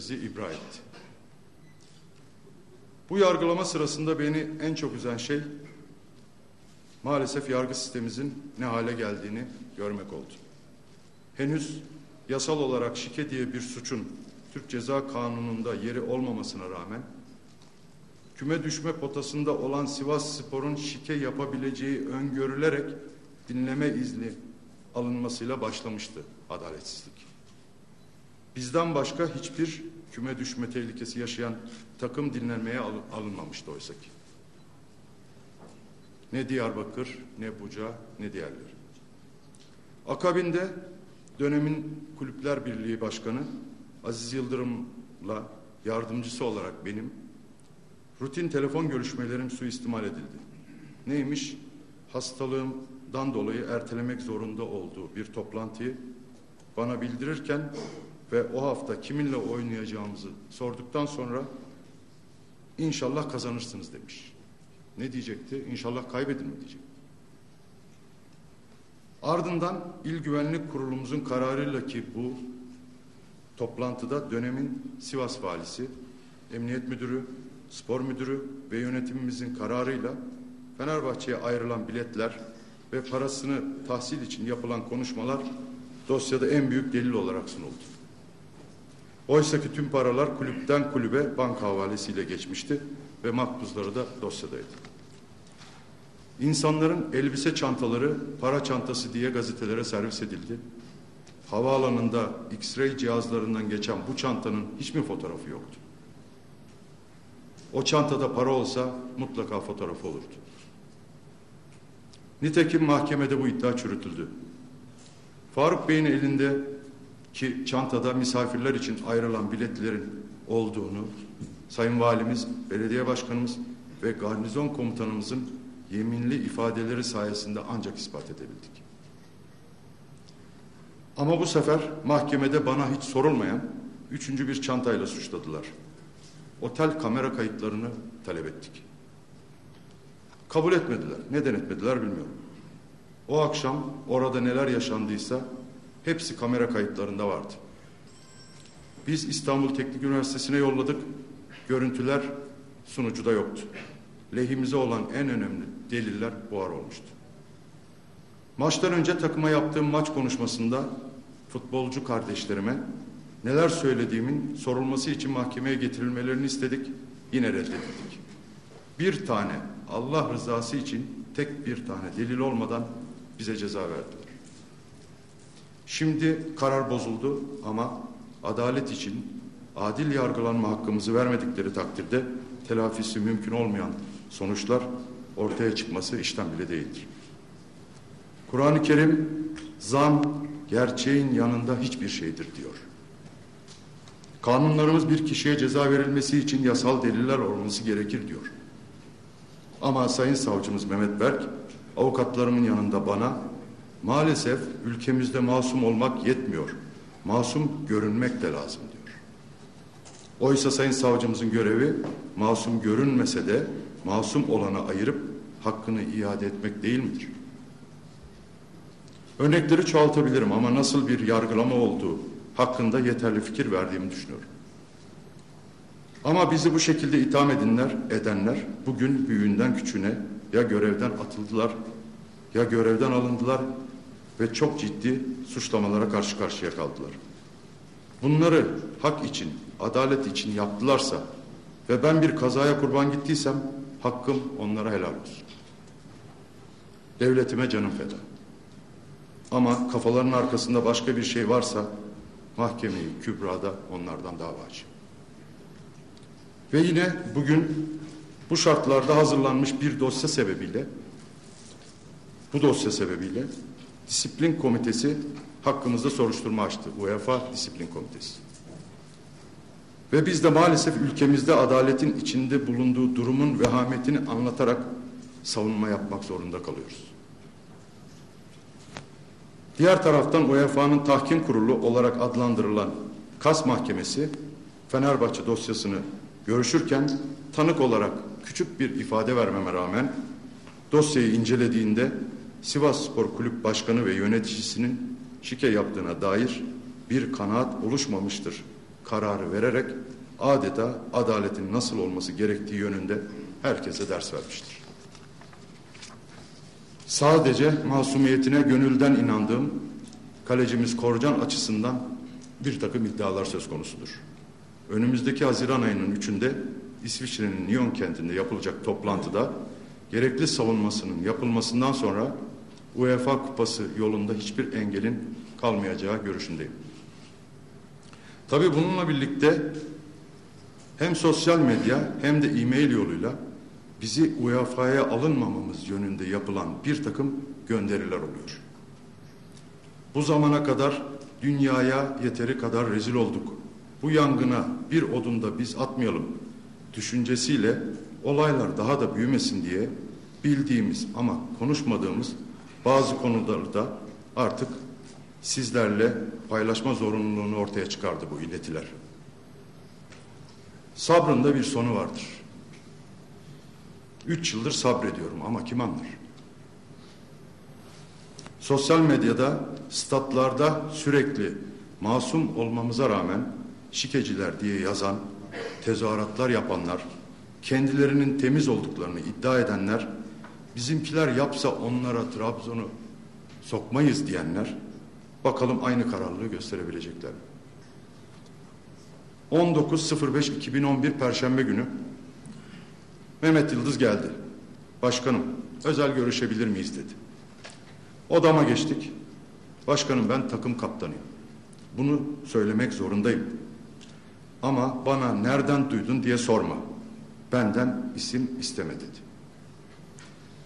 değerlerimizi ibra etti. Bu yargılama sırasında beni en çok üzen şey maalesef yargı sistemimizin ne hale geldiğini görmek oldu. Henüz yasal olarak şike diye bir suçun Türk Ceza Kanunu'nda yeri olmamasına rağmen küme düşme potasında olan Sivas Spor'un şike yapabileceği öngörülerek dinleme izni alınmasıyla başlamıştı adaletsizlik. Bizden başka hiçbir küme düşme tehlikesi yaşayan takım dinlenmeye alınmamıştı oysa ki. Ne Diyarbakır, ne Buca, ne diğerleri. Akabinde dönemin Kulüpler Birliği Başkanı Aziz Yıldırım'la yardımcısı olarak benim rutin telefon görüşmelerim suistimal edildi. Neymiş? Hastalığımdan dolayı ertelemek zorunda olduğu bir toplantıyı bana bildirirken ve o hafta kiminle oynayacağımızı sorduktan sonra inşallah kazanırsınız demiş. Ne diyecekti? İnşallah kaybedin mi diyecek. Ardından İl Güvenlik Kurulumuzun kararıyla ki bu toplantıda dönemin Sivas Valisi, Emniyet Müdürü, Spor Müdürü ve yönetimimizin kararıyla Fenerbahçe'ye ayrılan biletler ve parasını tahsil için yapılan konuşmalar dosyada en büyük delil olarak sunuldu. Oysa ki tüm paralar kulüpten kulübe banka havalesiyle geçmişti ve makbuzları da dosyadaydı. İnsanların elbise çantaları para çantası diye gazetelere servis edildi. Havaalanında X-ray cihazlarından geçen bu çantanın hiç mi fotoğrafı yoktu? O çantada para olsa mutlaka fotoğrafı olurdu. Nitekim mahkemede bu iddia çürütüldü. Faruk Bey'in elinde ki çantada misafirler için ayrılan biletlerin olduğunu Sayın Valimiz, Belediye Başkanımız ve Garnizon Komutanımızın yeminli ifadeleri sayesinde ancak ispat edebildik. Ama bu sefer mahkemede bana hiç sorulmayan üçüncü bir çantayla suçladılar. Otel kamera kayıtlarını talep ettik. Kabul etmediler. Neden etmediler bilmiyorum. O akşam orada neler yaşandıysa hepsi kamera kayıtlarında vardı. Biz İstanbul Teknik Üniversitesi'ne yolladık. Görüntüler sunucuda yoktu. Lehimize olan en önemli deliller buhar olmuştu. Maçtan önce takıma yaptığım maç konuşmasında futbolcu kardeşlerime neler söylediğimin sorulması için mahkemeye getirilmelerini istedik. Yine reddedildik. Bir tane Allah rızası için tek bir tane delil olmadan bize ceza verdiler. Şimdi karar bozuldu ama adalet için adil yargılanma hakkımızı vermedikleri takdirde telafisi mümkün olmayan sonuçlar ortaya çıkması işten bile değildir. Kur'an-ı Kerim zan gerçeğin yanında hiçbir şeydir diyor. Kanunlarımız bir kişiye ceza verilmesi için yasal deliller olması gerekir diyor. Ama Sayın Savcımız Mehmet Berk avukatlarımın yanında bana maalesef ülkemizde masum olmak yetmiyor. Masum görünmek de lazım diyor. Oysa Sayın Savcımızın görevi masum görünmese de masum olana ayırıp hakkını iade etmek değil midir? Örnekleri çoğaltabilirim ama nasıl bir yargılama olduğu hakkında yeterli fikir verdiğimi düşünüyorum. Ama bizi bu şekilde itham edinler, edenler bugün büyüğünden küçüğüne ya görevden atıldılar ya görevden alındılar ve çok ciddi suçlamalara karşı karşıya kaldılar. Bunları hak için, adalet için yaptılarsa ve ben bir kazaya kurban gittiysem hakkım onlara helal olsun. Devletime canım feda. Ama kafalarının arkasında başka bir şey varsa mahkemeyi kübrada onlardan davacı. Ve yine bugün bu şartlarda hazırlanmış bir dosya sebebiyle bu dosya sebebiyle disiplin komitesi hakkımızda soruşturma açtı. UEFA Disiplin Komitesi. Ve biz de maalesef ülkemizde adaletin içinde bulunduğu durumun vehametini anlatarak savunma yapmak zorunda kalıyoruz. Diğer taraftan UEFA'nın tahkim kurulu olarak adlandırılan KAS Mahkemesi Fenerbahçe dosyasını görüşürken tanık olarak küçük bir ifade vermeme rağmen dosyayı incelediğinde Sivas Spor Kulüp Başkanı ve yöneticisinin şike yaptığına dair bir kanaat oluşmamıştır kararı vererek adeta adaletin nasıl olması gerektiği yönünde herkese ders vermiştir. Sadece masumiyetine gönülden inandığım kalecimiz Korcan açısından bir takım iddialar söz konusudur. Önümüzdeki Haziran ayının üçünde İsviçre'nin Lyon kentinde yapılacak toplantıda gerekli savunmasının yapılmasından sonra UEFA kupası yolunda hiçbir engelin kalmayacağı görüşündeyim. Tabii bununla birlikte hem sosyal medya hem de e-mail yoluyla bizi UEFA'ya alınmamamız yönünde yapılan bir takım gönderiler oluyor. Bu zamana kadar dünyaya yeteri kadar rezil olduk. Bu yangına bir odunda biz atmayalım düşüncesiyle olaylar daha da büyümesin diye bildiğimiz ama konuşmadığımız bazı konularda artık sizlerle paylaşma zorunluluğunu ortaya çıkardı bu iletiler. Sabrın da bir sonu vardır. Üç yıldır sabrediyorum ama kim anlar? Sosyal medyada, statlarda sürekli masum olmamıza rağmen şikeciler diye yazan, tezahüratlar yapanlar, kendilerinin temiz olduklarını iddia edenler, bizimkiler yapsa onlara Trabzon'u sokmayız diyenler, bakalım aynı kararlılığı gösterebilecekler. 19.05.2011 Perşembe günü Mehmet Yıldız geldi. Başkanım özel görüşebilir miyiz dedi. Odama geçtik. Başkanım ben takım kaptanıyım. Bunu söylemek zorundayım. Ama bana nereden duydun diye sorma. Benden isim isteme dedi.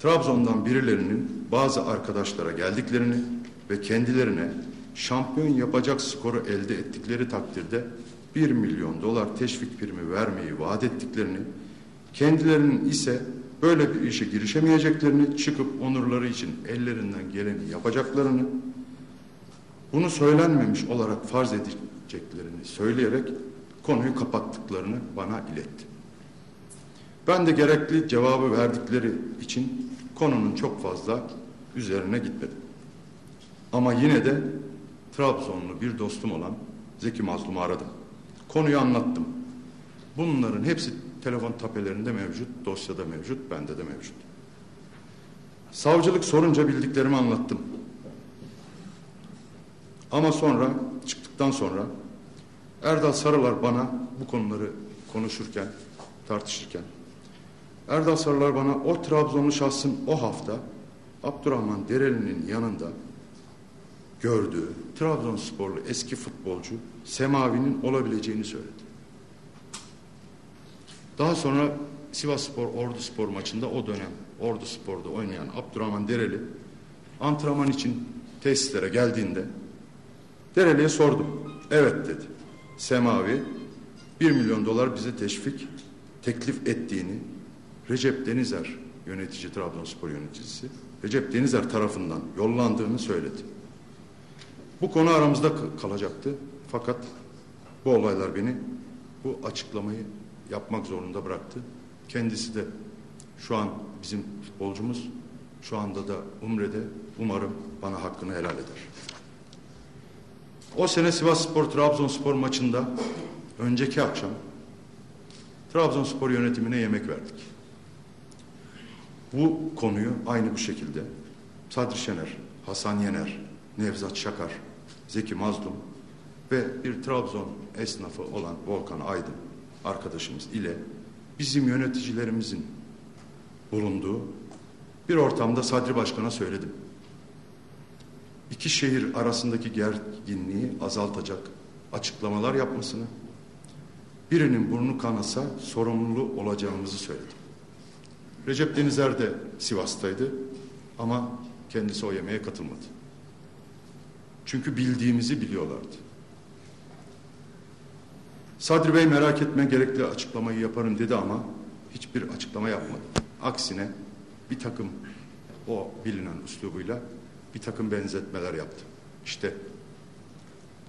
Trabzon'dan birilerinin bazı arkadaşlara geldiklerini ve kendilerine şampiyon yapacak skoru elde ettikleri takdirde 1 milyon dolar teşvik primi vermeyi vaat ettiklerini, kendilerinin ise böyle bir işe girişemeyeceklerini, çıkıp onurları için ellerinden geleni yapacaklarını, bunu söylenmemiş olarak farz edeceklerini söyleyerek konuyu kapattıklarını bana iletti. Ben de gerekli cevabı verdikleri için konunun çok fazla üzerine gitmedim. Ama yine de Trabzonlu bir dostum olan Zeki Mazlum'u aradım. Konuyu anlattım. Bunların hepsi telefon tapelerinde mevcut, dosyada mevcut, bende de mevcut. Savcılık sorunca bildiklerimi anlattım. Ama sonra, çıktıktan sonra Erdal Sarılar bana bu konuları konuşurken, tartışırken Erdal Sarılar bana o Trabzonlu şahsın o hafta Abdurrahman Dereli'nin yanında gördüğü Trabzonsporlu eski futbolcu Semavi'nin olabileceğini söyledi. Daha sonra Sivas Spor Ordu Spor maçında o dönem Ordu Spor'da oynayan Abdurrahman Dereli antrenman için tesislere geldiğinde Dereli'ye sordum. Evet dedi. Semavi 1 milyon dolar bize teşvik teklif ettiğini Recep Denizer yönetici Trabzonspor yöneticisi Recep Denizer tarafından yollandığını söyledi. Bu konu aramızda kalacaktı. Fakat bu olaylar beni bu açıklamayı yapmak zorunda bıraktı. Kendisi de şu an bizim futbolcumuz. Şu anda da Umre'de umarım bana hakkını helal eder. O sene Sivas Spor Trabzonspor maçında önceki akşam Trabzonspor yönetimine yemek verdik. Bu konuyu aynı bu şekilde Sadri Şener, Hasan Yener, Nevzat Şakar, Zeki Mazlum ve bir Trabzon esnafı olan Volkan Aydın arkadaşımız ile bizim yöneticilerimizin bulunduğu bir ortamda Sadri Başkan'a söyledim. İki şehir arasındaki gerginliği azaltacak açıklamalar yapmasını, birinin burnu kanasa sorumlu olacağımızı söyledim. Recep Denizer de Sivas'taydı ama kendisi o yemeğe katılmadı. Çünkü bildiğimizi biliyorlardı. Sadri Bey merak etme gerekli açıklamayı yaparım dedi ama hiçbir açıklama yapmadı. Aksine bir takım o bilinen üslubuyla bir takım benzetmeler yaptı. İşte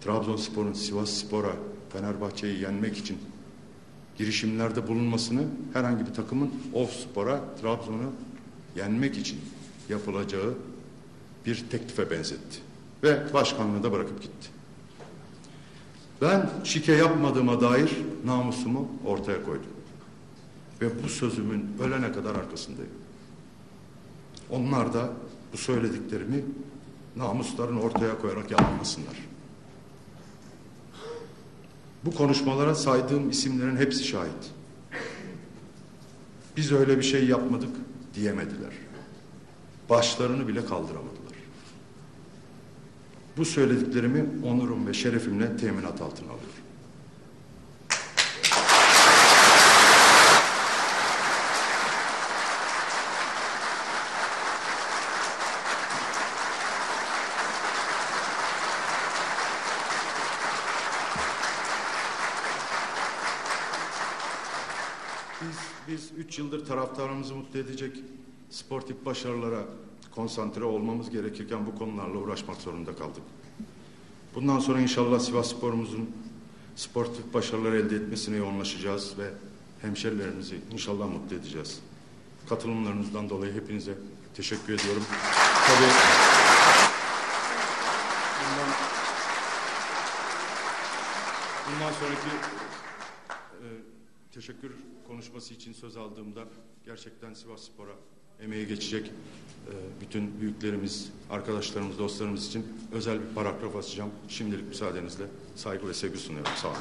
Trabzonspor'un Sivas Spor'a Fenerbahçe'yi yenmek için girişimlerde bulunmasını herhangi bir takımın Of Spor'a Trabzon'u yenmek için yapılacağı bir teklife benzetti. Ve başkanlığı da bırakıp gitti. Ben şike yapmadığıma dair namusumu ortaya koydum. Ve bu sözümün ölene kadar arkasındayım. Onlar da bu söylediklerimi namuslarını ortaya koyarak yalanlasınlar. Bu konuşmalara saydığım isimlerin hepsi şahit. Biz öyle bir şey yapmadık diyemediler. Başlarını bile kaldıramadılar. Bu söylediklerimi onurum ve şerefimle teminat altına alır. 3 yıldır taraftarımızı mutlu edecek sportif başarılara konsantre olmamız gerekirken bu konularla uğraşmak zorunda kaldık. Bundan sonra inşallah Sivas sporumuzun sportif başarılar elde etmesine yoğunlaşacağız ve hemşerilerimizi inşallah mutlu edeceğiz. Katılımlarınızdan dolayı hepinize teşekkür ediyorum. Tabii bundan, bundan sonraki e, teşekkür konuşması için söz aldığımda gerçekten Sivas Spor'a emeği geçecek e, bütün büyüklerimiz, arkadaşlarımız, dostlarımız için özel bir paragraf açacağım. Şimdilik müsaadenizle saygı ve sevgi sunuyorum. Sağ olun.